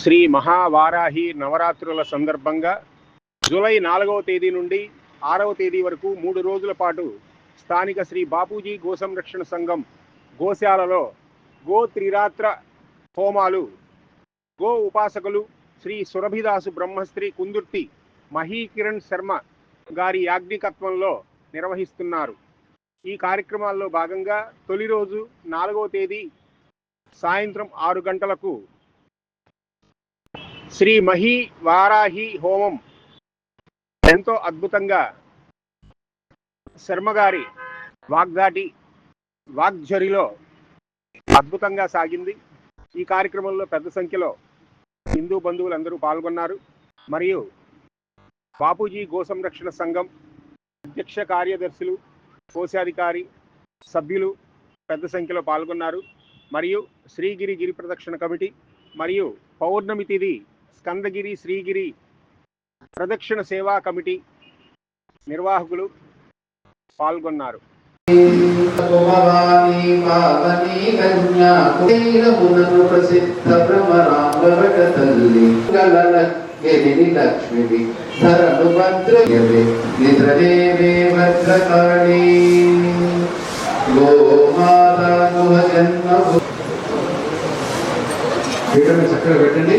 శ్రీ మహావారాహి నవరాత్రుల సందర్భంగా జూలై నాలుగవ తేదీ నుండి ఆరవ తేదీ వరకు మూడు రోజుల పాటు స్థానిక శ్రీ బాపూజీ గో సంరక్షణ సంఘం గోశాలలో గో త్రిరాత్ర హోమాలు గో ఉపాసకులు శ్రీ సురభిదాసు బ్రహ్మశ్రీ కుందుర్తి మహీకిరణ్ శర్మ గారి యాజ్ఞికత్వంలో నిర్వహిస్తున్నారు. ఈ కార్యక్రమాల్లో భాగంగా తొలి రోజు నాలుగవ తేదీ సాయంత్రం ఆరు గంటలకు శ్రీ మహి వారాహి హోమం. ఎంతో అద్భుతంగా శర్మగారి వాగ్దాటి వాగ్జరిలో అద్భుతంగా సాగింది. ఈ కార్యక్రమంలో పెద్ద సంఖ్యలో హిందూ బంధువులందరూ పాల్గొన్నారు. మరియు బాపూజీ గోసంరక్షణ సంఘం అధ్యక్ష కార్యదర్శులు కోశాధికారి సభ్యులు పెద్ద సంఖ్యలో పాల్గొన్నారు. మరియు శ్రీగిరి గిరి ప్రదక్షిణ కమిటీ మరియు పౌర్ణమి తిథి స్కందగిరి శ్రీగిరి ప్రదక్షిణ సేవా కమిటీ నిర్వాహకులు పాల్గొన్నారు. లక్ష్మివి భద్రయవే నిద్రదేవే భద్రకాళి గోమాత జన్మ చక్కగా పెట్టండి.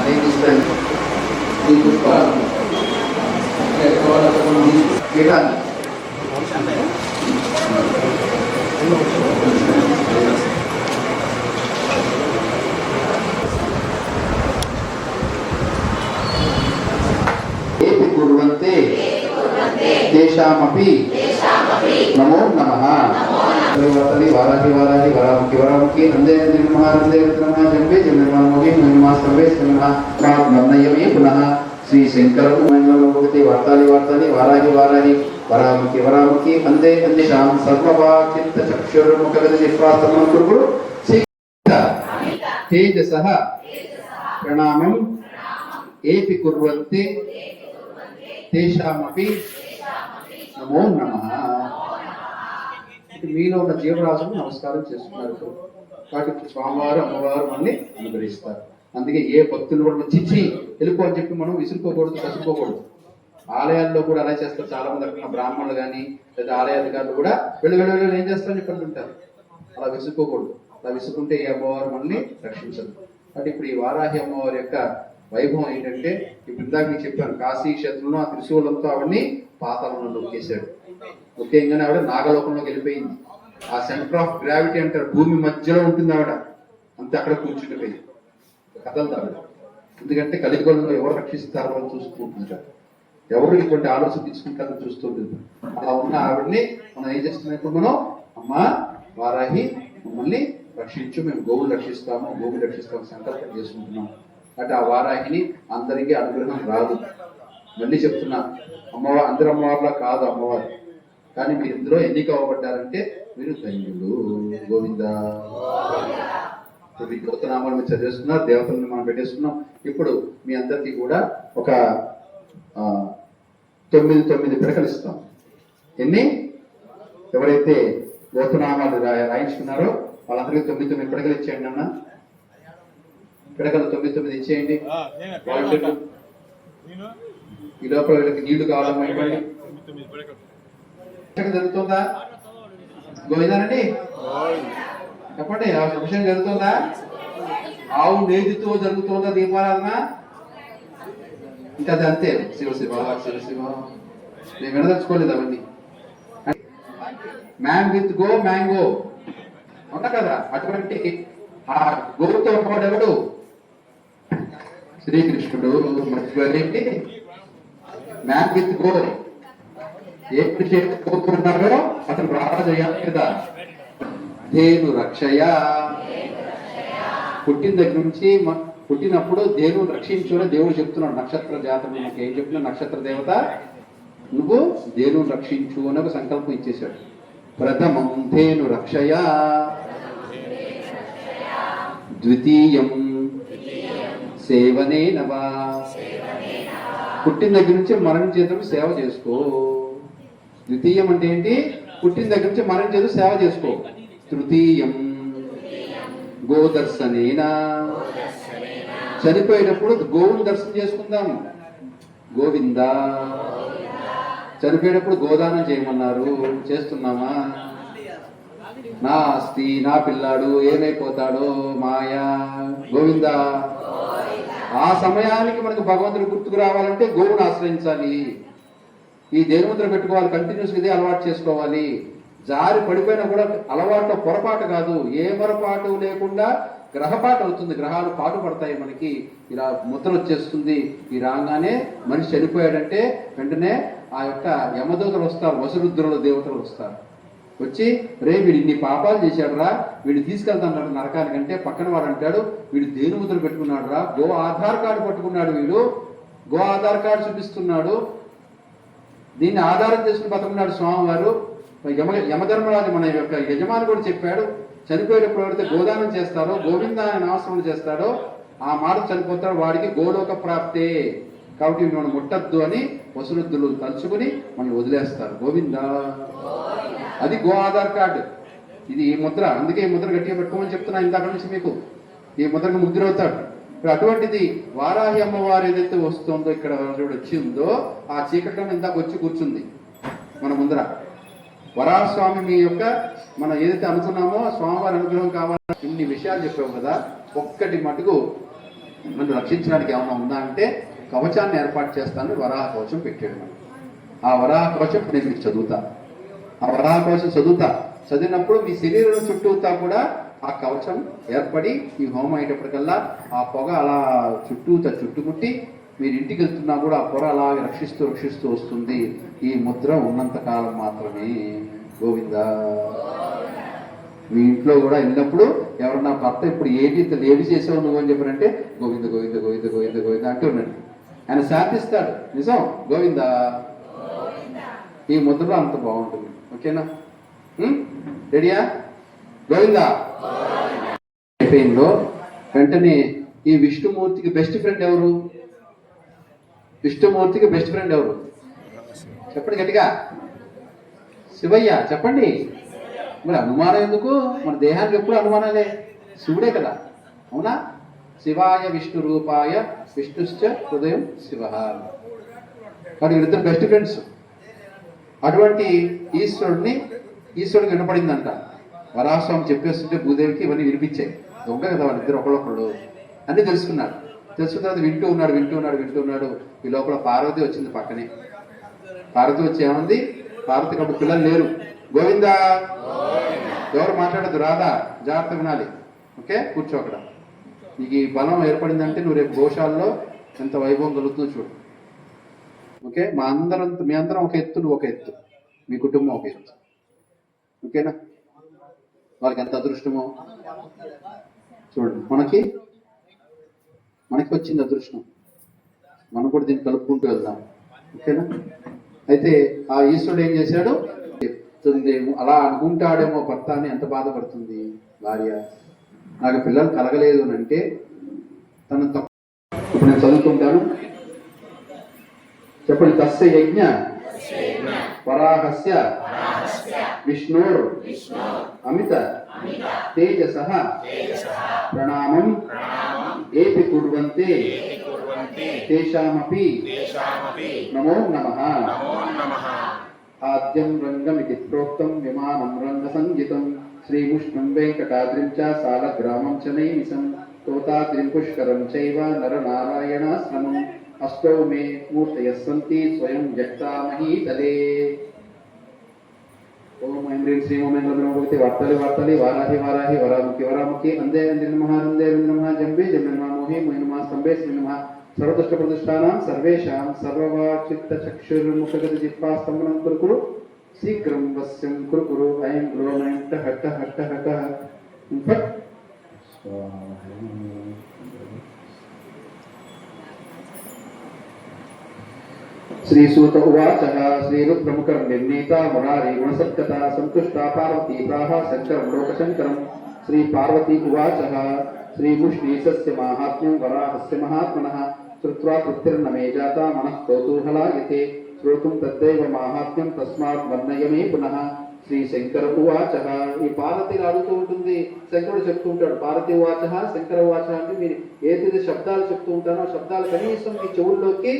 అది తీసుకోండి ఈ పుష్ప పీఠాన్ని ఏపి కుర్వంతే తేషామపి నమో నమః వర్తని వారాహి వారాహి వరాముఖి వరాముఖి నందే నిర్మహ నందే నమః జంబే జన్మోగి నిర్మహ సర్వే నమః నన్నయమే పునః శ్రీ శంకరం మంగళమూర్తి వార్తాలి వార్తాలి వారాహి వారాహి వరాముఖి వరాముఖి అందే అందిశాం సర్వవాచిత్త చక్షుర్ముఖగత జిహ్వాస్తమం కురు తేజసః ప్రణామం ఏపి కుర్వంతే తేషామపి నమో నమ. మీలో ఉన్న జీవరాశులు నమస్కారం చేస్తున్నారు కాబట్టి స్వామివారు అమ్మవారు మళ్ళీ అనుగ్రహిస్తారు. అందుకే ఏ భక్తులు కూడా చిచ్చి వెళ్ళిపో అని చెప్పి మనం విసురుకోకూడదు కసురుకోకూడదు ఆలయాల్లో కూడా అలా చేస్తారు. చాలా మంది అక్కడ బ్రాహ్మణులు కానీ లేదా ఆలయాధికారులు కూడా వెళ్ళి వెళ్ళి వెళ్ళి ఏం చేస్తారని చెప్పి అంటుంటారు అలా విసుక్కోకూడదు అలా విసుకుంటే ఈ అమ్మవారు మనల్ని రక్షించదు. అంటే ఇప్పుడు ఈ వారాహి అమ్మవారి యొక్క వైభవం ఏంటంటే ఇప్పుడు ఇందాక మీకు చెప్పాను కాశీ క్షేత్రంలో ఆ త్రిశూలంతో ఆవిడని పాతాళంలో నొక్కేశాడు. ముఖ్యంగానే ఆవిడ నాగలోకంలోకి వెళ్ళిపోయింది. ఆ సెంటర్ ఆఫ్ గ్రావిటీ అంటారు. భూమి మధ్యలో ఉంటుంది ఆవిడ. అంతే అక్కడ కూర్చుండిపోయింది. కథలు ఎందుకంటే కలిగొలంలో ఎవరు రక్షిస్తారో అని చూసుకుంటుంటారు ఎవరు ఇటువంటి ఆలోచన తీసుకుంటారని చూస్తుంటుంది అలా ఉన్న ఆవిడని మనం ఏం చేస్తున్నాం మనం? అమ్మా వారాహి మమ్మల్ని రక్షించు మేము గోవులు రక్షిస్తాము గోవులు రక్షిస్తాము సంకల్పం చేసుకుంటున్నాం. అంటే ఆ వారాహిని అందరికీ అనుగ్రహం రాదు. మళ్ళీ చెప్తున్నా అమ్మవారు అందరు అమ్మవారిలా కాదు అమ్మవారు. కానీ మీరు ఇందులో ఎన్నిక అవ్వబడ్డారంటే మీరు ధన్యులు. గోవింద. ఈ గోతనామాలు మీరు చదివేస్తున్నారు దేవతలను మనం పెట్టేస్తున్నాం ఇప్పుడు మీ అందరికీ కూడా ఒక తొమ్మిది తొమ్మిది పిడకలు ఇస్తాం. ఎన్ని? ఎవరైతే గోతనామాలు రాయించుకున్నారో వాళ్ళందరికీ తొమ్మిది తొమ్మిది పిడకలు ఇచ్చేయండి అన్న. పిడకలు తొమ్మిది తొమ్మిది ఇచ్చేయండి. ఈ లోపల వీళ్ళకి నీళ్ళు కావాలమ్మా ఇవ్వండి. జరుగుతుందా? గోవిందానండి? చెప్పండి ఆ అభిషేకం జరుగుతుందా? ఆవు నేతితో జరుగుతుందా దీపారాధన? ఇంకా అది అంతే శివశివ శివశివ. నేను వినదలుచుకోలేదు అవన్నీ. మ్యాన్ విత్ గో మ్యాంగో అవునా కదా? అటువంటి ఆ పాటు పాడెవడు శ్రీకృష్ణుడు మధ్యవరేంటి మ్యాన్ విత్ గో ఎప్పుడు చేసుకోతున్నారో అతను రాజు అయ్యాలి కదా ధేను రక్షయ. పుట్టిన దగ్గర నుంచి పుట్టినప్పుడు ధేను రక్షించు దేవుడు చెప్తున్నాడు నక్షత్ర జాతరం నాకు ఏం చెప్పినా నక్షత్ర దేవత నువ్వు ధేను రక్షించు అని ఒక సంకల్పం ఇచ్చేశాడు. ప్రథమం ధేను రక్షయ. ద్వితీయం సేవనే నవా పుట్టిన దగ్గర నుంచి మరణించేందుకు సేవ చేసుకో. ద్వితీయం అంటే ఏంటి? పుట్టిన దగ్గర నుంచి మరణించేందుకు సేవ చేసుకో. తృతీయం. గోదర్శనేనా. చనిపోయేటప్పుడు గోవుని దర్శనం చేసుకుందాము గోవింద. చనిపోయేటప్పుడు గోదానం చేయమన్నారు. చేస్తున్నామా? నా ఆస్తి నా పిల్లాడు ఏమైపోతాడో మాయా. గోవింద. ఆ సమయానికి మనకు భగవంతుడు గుర్తుకు రావాలంటే గోవును ఆశ్రయించాలి. ఈ దేనిముద్ర పెట్టుకోవాలి కంటిన్యూస్ ఇదే అలవాటు చేసుకోవాలి. జారి పడిపోయినా కూడా అలవాటు పొరపాటు కాదు. ఏ పొరపాటు లేకుండా గ్రహపాటు అవుతుంది. గ్రహాలు పాటు పడతాయి మనకి. ఇలా ముద్ర వచ్చేస్తుంది. ఈ రాగానే మనిషి చనిపోయాడంటే వెంటనే ఆ యొక్క యమదూతలు వస్తారు. వసురుద్రుల దేవతలు వస్తారు. వచ్చి రే వీడు ఇన్ని పాపాలు చేశాడు రా వీడు తీసుకెళ్తాడు నరకానికంటే పక్కన వాడు అంటాడు వీడు దేని ముద్ర పెట్టుకున్నాడు రా గో ఆధార్ కార్డు పట్టుకున్నాడు వీడు. గో ఆధార్ కార్డు చూపిస్తున్నాడు. దీన్ని ఆధారం చేసుకుని బతుకున్నాడు స్వామివారు. యమ యమధర్మరాజు మన యొక్క యజమాని కూడా చెప్పాడు చనిపోయేటప్పుడు ఎవరైతే గోదానం చేస్తారో గోవింద అనే నామస్మరణ చేస్తాడో ఆ మాట చనిపోతాడు వాడికి గోలోక ప్రాప్తే. కాబట్టి మనం ముట్టద్దు అని వసురుద్దులు తలుచుకుని మనల్ని వదిలేస్తారు. గోవింద? అది గో ఆధార్ కార్డు. ఇది ఈ ముద్ర. అందుకే ఈ ముద్ర గట్టిగా పెట్టుకోమని చెప్తున్నా ఇందాక నుంచి మీకు. ఈ ముద్రకు ముద్ర అవుతాడు ఇప్పుడు అటువంటిది వారాహి అమ్మవారు ఏదైతే వస్తుందో ఇక్కడ వచ్చిందో ఆ చీకట్లో ఇందాక వచ్చి కూర్చుంది మన ముందర. వరాహస్వామి మీ యొక్క మనం ఏదైతే అనుకున్నామో స్వామివారి అనుగ్రహం కావాలని ఇన్ని విషయాలు చెప్పావు కదా ఒక్కటి మటుకు నన్ను రక్షించడానికి ఏమైనా ఉందా అంటే కవచాన్ని ఏర్పాటు చేస్తాను వరాహ కవచం పెట్టాడు మనం ఆ వరాహ కవచం నేను మీకు చదువుతా. ఆ వరాహ కవచం చదువుతా. చదివినప్పుడు మీ శరీరం చుట్టూతా కూడా ఆ కవచం ఏర్పడి ఈ హోమం అయ్యేటప్పటికల్లా ఆ పొగ అలా చుట్టూత చుట్టుముట్టి మీరు ఇంటికి వెళ్తున్నా కూడా ఆ పొర అలాగే రక్షిస్తూ రక్షిస్తూ వస్తుంది. ఈ ముద్ర ఉన్నంత కాలం మాత్రమే. గోవింద. మీ ఇంట్లో కూడా వెళ్ళినప్పుడు ఎవరన్నా భర్త ఇప్పుడు ఏది ఏది చేసావు నువ్వు అని చెప్పారంటే గోవింద గోవింద గోవింద గోవింద గోవింద అంటూ ఆయన శాంతిస్తాడు నిజం? గోవింద. ఈ ముద్ర అంత బాగుంటుంది. ఓకేనా? రెడీయా? గోవిందా. అయిపోయిందో? వెంటనే ఈ విష్ణుమూర్తికి బెస్ట్ ఫ్రెండ్ ఎవరు? విష్ణుమూర్తికి బెస్ట్ ఫ్రెండ్ ఎవరు? చెప్పండి గట్టిగా. శివయ్య చెప్పండి. మరి అనుమానం ఎందుకు? మన దేహానికి ఎప్పుడు అనుమానాలే? శివుడే కదా. అవునా? శివాయ విష్ణు రూపాయ విష్ణుశ్చ హృదయం శివ. కానీ వీళ్ళిద్దరు బెస్ట్ ఫ్రెండ్స్ అటువంటి ఈశ్వరుడిని ఈశ్వరుడికి వినపడిందంట. వరాస్వామి చెప్పేస్తుంటే భూదేవికి ఇవన్నీ వినిపించాయి. దొంగ కదా వాళ్ళిద్దరు ఒకళ్ళొకళ్ళు. అన్నీ తెలుసుకున్నాడు తెలుసుకున్న తర్వాత వింటూ ఉన్నాడు వింటూ ఉన్నాడు వింటూ ఉన్నాడు. ఈ లోపల పార్వతి వచ్చింది పక్కనే. పార్వతి వచ్చి ఏమంది? పార్వతికి అప్పుడు పిల్లలు లేరు. గోవిందా? ఎవరు మాట్లాడదు రాదా జాగ్రత్త వినాలి ఓకే? కూర్చో అక్కడ. నీకు ఈ బలం ఏర్పడిందంటే నువ్వు రేపు గోశాలలో ఎంత వైభవం కలుగుతుందో చూడు. ఓకే? మా అందరం మీ అందరం ఒక ఎత్తు నువ్వు ఒక ఎత్తు. మీ కుటుంబం ఒక ఎత్తు. ఓకేనా? వాళ్ళకి ఎంత అదృష్టమో. చూడండి మనకి మనకి వచ్చింది అదృష్టం. మనం కూడా దీన్ని కలుపుకుంటూ వెళ్దాం. ఓకేనా? అయితే ఆ ఈశ్వరుడు ఏం చేశాడు? చెప్తుందేమో అలా అనుకుంటాడేమో భర్త అని ఎంత బాధపడుతుంది? భార్య నాకు పిల్లలు కలగలేదు అని అంటే తను తప్పు ఇప్పుడు నేను చదువుతుంటాను చెప్పండి తస్య యజ్ఞ? వరాహస్య? విష్ణు అమిత? తేజస ప్రణామం? ఏపి కుర్వంతే తేషామపి నమో నమః. ఆద్యం రంగమితి ప్రోక్తం విమానం రంగ సంగీతం శ్రీముష్ణం వెంకటాద్రిం చ సాలగ్రామం చ నైమిసం. తోతాద్రిం పుష్కరం చైవ నరనారాయణాశ్రమం. అష్టౌ మే మూర్తయः సంతి స్వయం వ్యక్తామహీతలే ఓం ఐం హ్రీం శ్రీం ఓం ఐం వార్తలి వార్తలి వారాహి వారాహి వరాముఖి వరాముఖి. అందే అందే నమః అందే అందే నమః జంబే జంబే నమః మోహి మోహి నమః స్తంభే స్మి నమః. సర్వదృష్ట ప్రతిష్టానాం సర్వేషాం సర్వవాచిత్త చక్షుర్ముఖగత జిహ్వాస్తంభనం కురు కురు. శీఘ్రం వస్యం కురు కురు. ఐం గ్రోం ఐం టహ టహ టహ టహ ఫట్. శ్రీసూత ఉవాచ శ్రీరుద్రముఖం నిర్ణీత మురారి గుణసత్కత సంతుష్టా పార్వతీ ప్రాహ శంకరం లోకశంకరం శ్రీ పార్వతీ ఉవాచ శ్రీముష్ణీశస్య మాహాత్మ్యం వరాహస్య మహాత్మనః श्रुत्वा पुत्तिर्न मे जाता मनः कौतूहलायते श्रोतुं तद्दैव माहात्म्यं तस्मात् वर्णय मे पुनः। శ్రీ శంకర ఉవాచ ఈ పార్వతి రాలుతూ ఉంటుంది శంకరుడు చెప్తూ ఉంటాడు పార్వతి ఉవాచ శంకర ఉవాచ అంటే మీరు ఏదైతే శబ్దాలు చెప్తూ ఉంటానో శబ్దాలు కనీసం మీ చెవుల్లోకి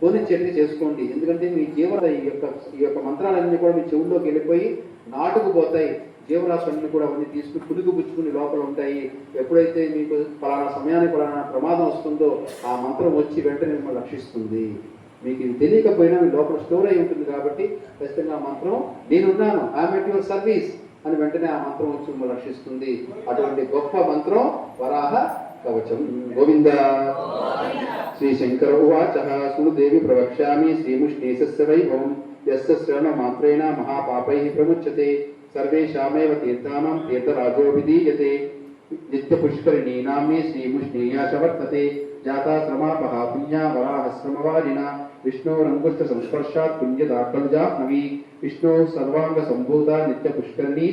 కొని చర్య చేసుకోండి. ఎందుకంటే మీ జీవన ఈ యొక్క ఈ యొక్క మంత్రాలన్నీ కూడా మీ చెవుల్లోకి వెళ్ళిపోయి నాటుకుపోతాయి జీవరాశులన్నీ కూడా అవన్నీ తీసుకుని పులుగు పుచ్చుకుని లోపల ఉంటాయి. ఎప్పుడైతే మీకు ఫలానా సమయానికి ఫలానా ప్రమాదం వస్తుందో ఆ మంత్రం వచ్చి వెంటనే మిమ్మల్ని రక్షిస్తుంది. మీకు ఇది తెలియకపోయినా మీ లోపల స్టోర్ అయి ఉంటుంది కాబట్టి ఖచ్చితంగా ఆ మంత్రం నేనున్నాను. ఐఎమ్ ఎట్ యువర్ సర్వీస్ అని వెంటనే ఆ మంత్రం వచ్చి మిమ్మల్ని రక్షిస్తుంది. అటువంటి గొప్ప మంత్రం వరాహ కవచం గోవింద. శ్రీ శంకర ఉవాచ. సుదేవి ప్రవక్ష్యామి. శ్రీముష్ణేశస్య వైభవం. యస్య శ్రవణమాత్రేణ మహాపాపై ప్రముచ్యతే. సర్వేషామేవ తీర్థానాం తీర్థరాజో విధీయతే నిత్యపుష్కరిణీనామ్నే శ్రీముష్ణేయా చ వర్తతే. జాతా శ్రమాపహా పుణ్యా వరాహశ్రమవారిణ విష్ణోరంగుష్ట సంస్పర్శాత్ పుణ్యదా కలుజాహ్నవి విష్ణో సర్వాంగ సంభూత నిత్యపుష్కరిణీ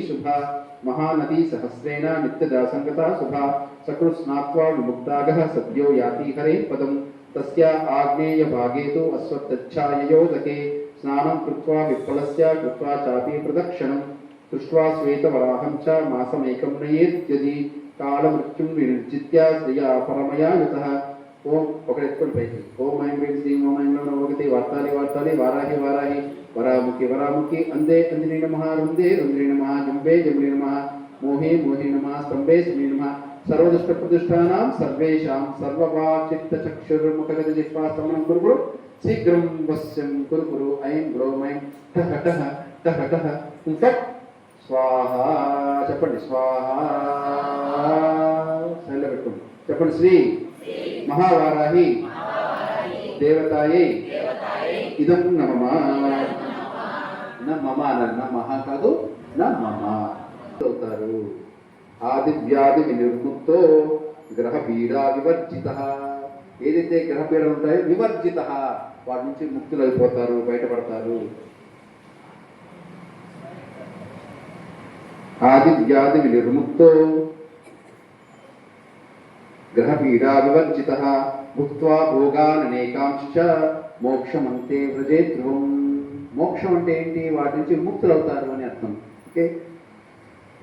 महानदी सहस्रेण नित्यदासंगता सुधा, सकृत्स्नात्वा विमुक्तागः सद्यो याति हरे पदं तस्या आग्नेयभागे तु अश्वत्तच्छाययोदके स्नानं कृत्वा विप्पलस्य कृत्वा चापि प्रदक्षिणं दृष्ट्वा श्वेतवराहं च मासमेकं नयेत् यदि कालमृत्युं विनिर्जित्य श्रिया परमया युतः। ఓం ఒకటి ఎత్తుకొని పైకి. ఓం ఐం హ్రీం శ్రీం ఓం ఐం నమ ఒకటి వార్తాలి వార్తాలి వారాహి వారాహి వరాముఖి వరాముఖి అందే అంజనీ నమ రుందే రుంద్రీ నమ జంబే జంబీ నమ మోహే మోహే నమ స్తంభే స్మీ నమ సర్వదుష్ట ప్రతిష్టానాం సర్వేషాం సర్వవాచిత్త చక్షుర్ముఖగత జిహ్వా శ్రవణం కురు కురు శీఘ్రం వశ్యం కురు కురు ఐం గ్రోం ఐం టహ టహ టహ టహ ఫట్ స్వాహ చెప్పండి స్వాహ సైడ్లో పెట్టుకోండి. చెప్పండి శ్రీ మహావారాహి. దేవతాయే. ఇదం నమమ. నా మమ అన్నారు. నా మహా కాదు నా మమ అవుతారు. ఆది వ్యాధి వినిర్ముక్తో గ్రహ పీడా వివర్జిత. ఏదైతే గ్రహ పీడలు ఉంటాయో వివర్జిత. వాటి నుంచి ముక్తులు అయిపోతారు బయటపడతారు. ఆది వ్యాధి వినిర్ముక్తో గ్రహ పీడా వివర్జిత భుక్త్వా భోగాననేకాంశ మోక్షమంతే వ్రజే ధ్రువం మోక్షం అంటే ఏంటి వాటి నుంచి ముక్తులవుతారు అని అర్థం. ఓకే?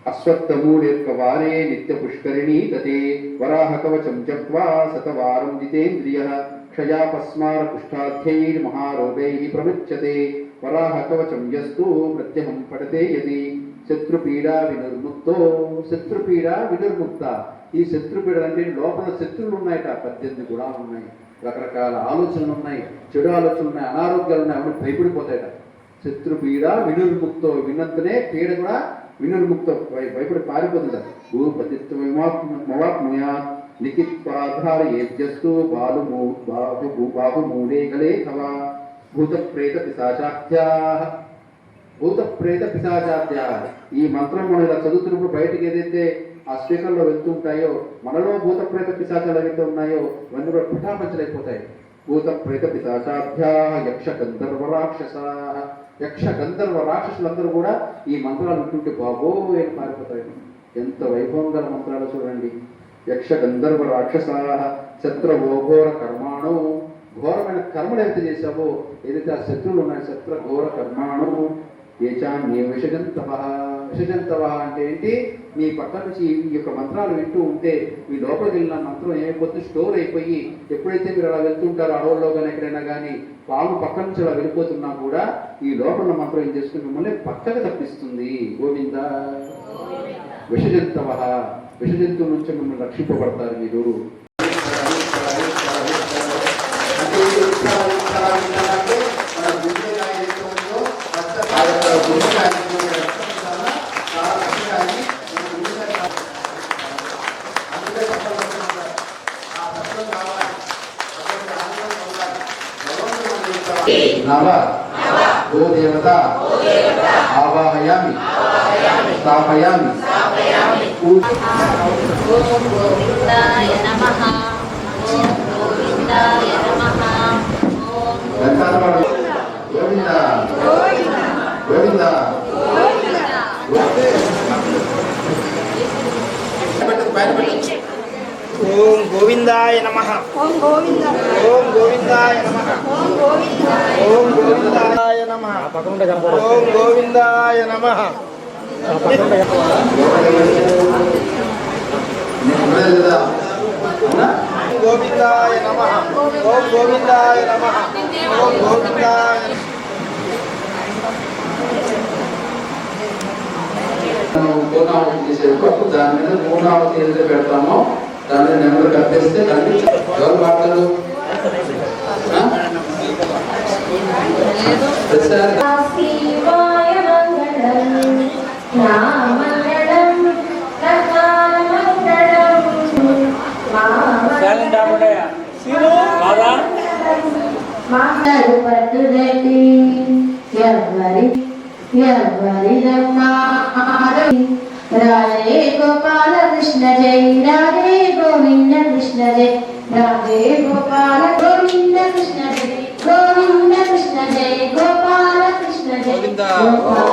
అశ్వత్థమూలిర్కవారే నిత్య పుష్కరిణీ దతే వరాహ కవచం జప్వా శతవారం జితేంద్రియ క్షయాపస్మార పుష్టాధ్యైర్మహారోగైః ప్రముచ్యతే వరాహ కవచం యస్తు ప్రత్యహం పఠతే యది శత్రుపీడ వినిర్ముక్తో శత్రుపీడ వినిర్ముక్త. ఈ శత్రుపీడ అంటే లోపల శత్రువులు ఉన్నాయట పద్దెనిమిది గుణాలు ఉన్నాయి రకరకాల ఆలోచనలు ఉన్నాయి చెడు ఆలోచనలు ఉన్నాయి అనారోగ్యాలు ఉన్నాయి అవన్నీ భయపడిపోతాయట. శత్రుపీడ వినుర్ముక్తో వినంతనే పీడ కూడా వినుర్ముక్తో భయపడి పారిపోతుంది భూపతిత్వమాప్నుయాత్ లిఖిత్వాధార ఏద్యస్తు బాలు మూ- బాహు భూ- బాహు మూడే గలే కవా భూత ప్రేత పిశాచాఖ్యా భూత ప్రేత పిశాచాత్య ఈ మంత్రం మనం ఇలా చదువుతున్నప్పుడు బయటకు ఏదైతే ఆ స్పీకర్లో వెళ్తుంటాయో మనలో భూత ప్రేత పిశాచాలు ఏవైతే ఉన్నాయో ఇవన్నీ కూడా పిఠాపంచలైపోతాయి. భూత ప్రేత పిశాచాభ్యా యక్ష గంధర్వ రాక్షస యక్ష గంధర్వ రాక్షసులందరూ కూడా ఈ మంత్రాలు వింటుంటే బాబో అని పారిపోతాయి ఎంత వైభవం గల మంత్రాలు చూడండి. యక్ష గంధర్వ రాక్షస శత్రువో ఘోర కర్మాణు. ఘోరమైన కర్మలు ఏదైతే చేశావో ఏదైతే ఆ శత్రువులు ఉన్నాయి శత్రు ఘోర కర్మాణు. ఏచాన్యే విషజంతవ. విషజంతవ అంటే ఏంటి? మీ పక్క నుంచి ఈ యొక్క మంత్రాలు వింటూ ఉంటే మీ లోపలికి వెళ్ళిన మంత్రం ఏమైపోతుంది స్టోర్ అయిపోయి ఎప్పుడైతే మీరు అలా వెళ్తుంటారో అడవుల్లో కానీ ఎక్కడైనా కానీ పాము పక్క నుంచి అలా వెళ్ళిపోతున్నా కూడా ఈ లోపల మంత్రం ఏం చేసుకుని మిమ్మల్ని పక్కకు తప్పిస్తుంది. గోవింద. విషజంతవ. విషజంతువు నుంచి మిమ్మల్ని రక్షింపబడతారు మీరు. स्थापयामि गोविन्द गोविन्द ఓం గోవిందాయ నమ. ఓం గోవిందాయ ఓం గోవిందాయ నమ. ఓం గోవిందాయ ఓం గోవిందాయ నమ. ఓం గోవిందాయ నమ. గోవిందాయ నమ. ఓం గోవిందాయ నమ. ఓం గోవిందాయ మనం పూర్ణావతి చేసేటప్పుడు దాని మీద పూర్ణావతి ఏదైతే పెడతామో దాని మీద నెంబర్ కప్పేస్తే దాన్ని ఎవరు వాడతారు? ప్రతిసారి పట్టుదండి ఎవరి ఎవరి రాధే గోపాల కృష్ణ జై రాధే గోవింద కృష్ణ జై రాధే గోపాల గోవింద కృష్ణ జై గోవింద కృష్ణ జై గోపాల కృష్ణ జై. గోవింద.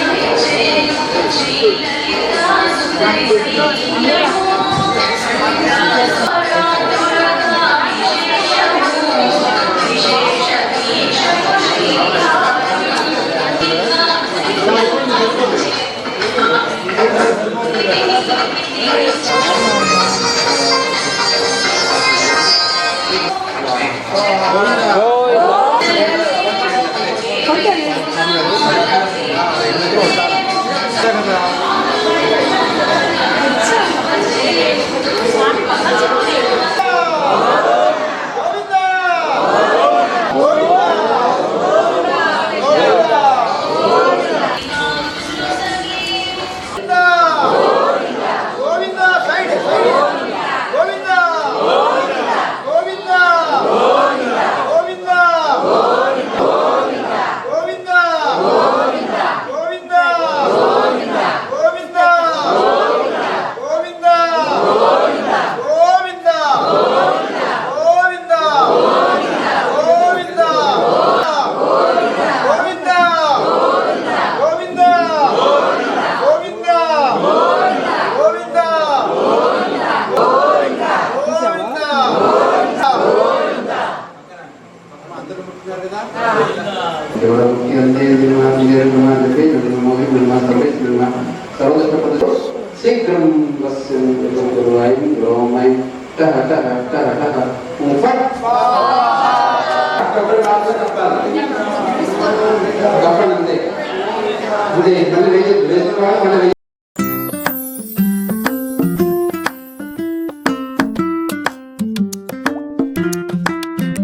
Thank you. tem